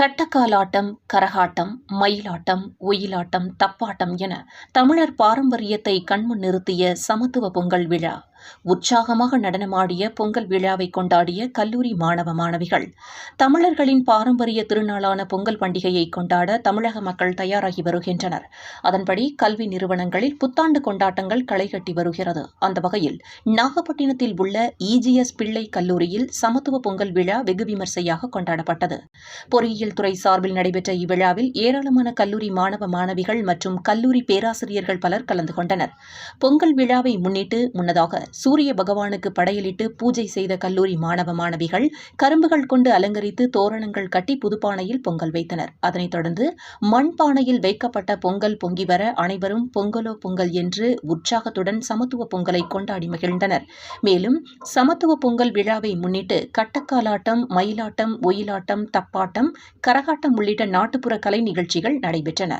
கட்டக்காலாட்டம் கரகாட்டம் மயிலாட்டம் ஒயிலாட்டம் தப்பாட்டம் என தமிழர் பாரம்பரியத்தை கண்முன் நிறுத்திய சமத்துவ பொங்கல் விழா. உற்சாகமாக நடனமாடிய பொங்கல் விழாவை கொண்டாடிய கல்லூரி மாணவ மாணவிகள். தமிழர்களின் பாரம்பரிய திருநாளான பொங்கல் பண்டிகையை கொண்டாட தமிழக மக்கள் தயாராகி வருகின்றனர். அதன்படி கல்வி நிறுவனங்களில் புத்தாண்டு கொண்டாட்டங்கள் களைகட்டி வருகிறது. அந்த வகையில் நாகப்பட்டினத்தில் உள்ள இஜிஎஸ் பிள்ளை கல்லூரியில் சமத்துவ பொங்கல் விழா வெகு விமர்சையாக கொண்டாடப்பட்டது. பொறியியல் துறை சார்பில் நடைபெற்ற இவ்விழாவில் ஏராளமான கல்லூரி மாணவ மாணவிகள் மற்றும் கல்லூரி பேராசிரியர்கள் பலர் கலந்து கொண்டனர். பொங்கல் விழாவை முன்னிட்டு முன்னதாக சூரிய பகவானுக்கு படையலிட்டு பூஜை செய்த கல்லூரி மாணவ மாணவிகள் கரும்புகள் கொண்டு அலங்கரித்து தோரணங்கள் கட்டி புதுப்பானையில் பொங்கல் வைத்தனர். அதனைத் தொடர்ந்து மண்பானையில் வைக்கப்பட்ட பொங்கல் பொங்கி வர அனைவரும் பொங்கலோ பொங்கல் என்று உற்சாகத்துடன் சமத்துவ பொங்கலை கொண்டாடி மகிழ்ந்தனர். மேலும் சமத்துவ பொங்கல் விழாவை முன்னிட்டு கட்டக்காலாட்டம் மயிலாட்டம் ஒயிலாட்டம் தப்பாட்டம் கரகாட்டம் உள்ளிட்ட நாட்டுப்புற கலை நிகழ்ச்சிகள் நடைபெற்றன.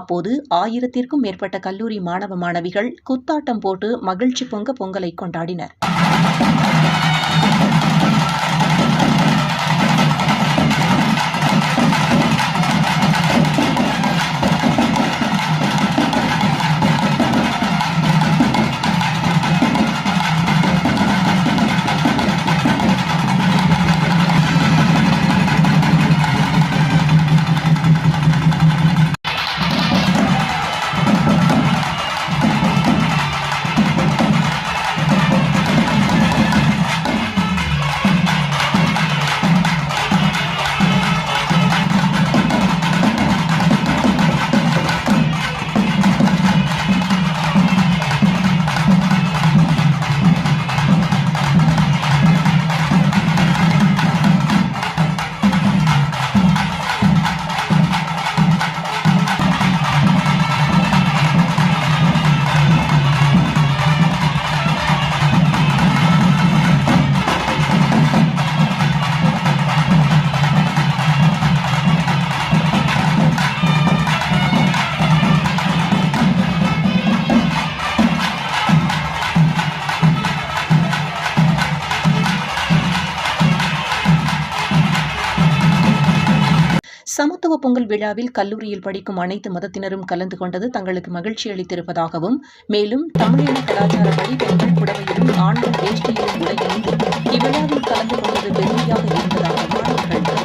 அப்போது ஆயிரத்திற்கும் மேற்பட்ட கல்லூரி மாணவ மாணவிகள் குத்தாட்டம் போட்டு மகிழ்ச்சி பொங்க பொங்கலை கொண்டாடினர். சமத்துவ பொங்கல் விழாவில் கல்லூரியில் படிக்கும் அனைத்து மதத்தினரும் கலந்து கொண்டது தங்களுக்கு மகிழ்ச்சி அளித்திருப்பதாகவும் மேலும் தமிழின கலாச்சாரப்படி பெண்கள் புடவையிலும் ஆண்கள் வேஷ்டியிலும் உடையணிந்து இவ்விழாவில் கலந்து கொண்டது பெருமையாக இருந்தது